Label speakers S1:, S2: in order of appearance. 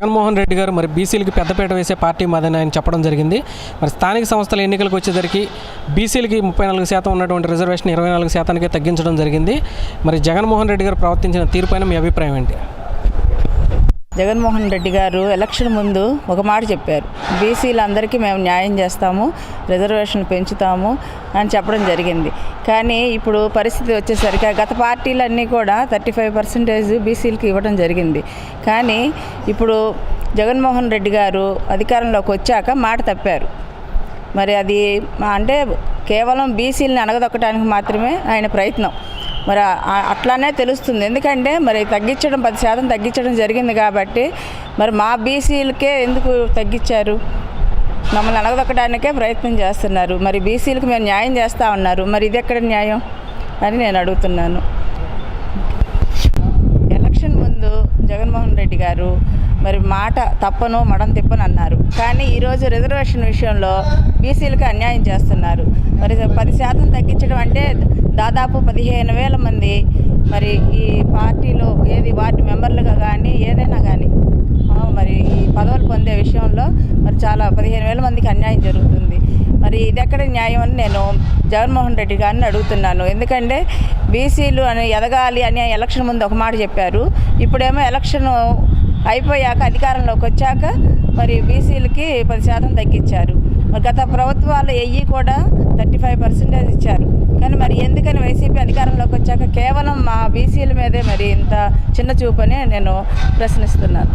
S1: జగన్మోహన్ రెడ్డి గారు మరి బీసీలకి పెద్దపీట వేసే పార్టీ మాదని ఆయన చెప్పడం జరిగింది. మరి స్థానిక సంస్థల ఎన్నికలకు వచ్చేసరికి బీసీలకి ముప్పై నాలుగు శాతం ఉన్నటువంటి రిజర్వేషన్ ఇరవై నాలుగు శాతానికే తగ్గించడం జరిగింది. మరి జగన్మోహన్ రెడ్డి గారు ప్రవర్తించిన తీరుపైన మీ అభిప్రాయం ఏంటి?
S2: జగన్మోహన్ రెడ్డి గారు ఎలక్షన్ ముందు ఒక మాట చెప్పారు. బీసీలందరికీ మేము న్యాయం చేస్తాము రిజర్వేషన్ పెంచుతాము అని చెప్పడం జరిగింది. కానీ ఇప్పుడు పరిస్థితి వచ్చేసరికి గత పార్టీలన్నీ కూడా థర్టీ ఫైవ్ పర్సెంటేజ్ బీసీలకి ఇవ్వడం జరిగింది. కానీ ఇప్పుడు జగన్మోహన్ రెడ్డి గారు అధికారంలోకి వచ్చాక మాట తప్పారు. మరి అది అంటే కేవలం బీసీలని అణగదొక్కడానికి మాత్రమే ఆయన ప్రయత్నం. మరి అట్లానే తెలుస్తుంది. ఎందుకంటే మరి తగ్గించడం పది శాతం తగ్గించడం జరిగింది కాబట్టి మరి మా బీసీలకే ఎందుకు తగ్గించారు? మమ్మల్ని అనగదొక్కడానికే ప్రయత్నం చేస్తున్నారు. మరి బీసీలకు మేము న్యాయం చేస్తూ ఉన్నారు. మరి ఇది ఎక్కడ న్యాయం అని నేను అడుగుతున్నాను. ఎలక్షన్ ముందు జగన్మోహన్ రెడ్డి గారు మరి మాట తప్పను మడం తిప్పను అన్నారు. కానీ ఈరోజు రిజర్వేషన్ విషయంలో బీసీలకు అన్యాయం చేస్తున్నారు. మరి పది శాతం తగ్గించడం అంటే దాదాపు పదిహేను వేల మంది మరి ఈ పార్టీలో ఏది వార్డు మెంబర్లుగా కానీ ఏదైనా కానీ. మరి ఈ పదవులు పొందే విషయంలో మరి చాలా పదిహేను వేల మందికి అన్యాయం జరుగుతుంది. మరి ఇది ఎక్కడ న్యాయం అని నేను జగన్మోహన్ రెడ్డి గారిని అడుగుతున్నాను. ఎందుకంటే బీసీలు అని ఎదగాలి అని ఎలక్షన్ ముందు ఒక మాట చెప్పారు. ఇప్పుడేమో ఎలక్షన్ అయిపోయాక అధికారంలోకి వచ్చాక మరి బీసీలకి పది శాతం తగ్గించారు. మరి గత ప్రభుత్వాలు ఎయ్యి కూడా ఫైవ్ పర్సెంటేజ్ ఇచ్చారు. కానీ మరి ఎందుకని వైసీపీ అధికారంలోకి వచ్చాక కేవలం మా బీసీల మీదే మరి ఇంత చిన్న చూపని నేను ప్రశ్నిస్తున్నాను.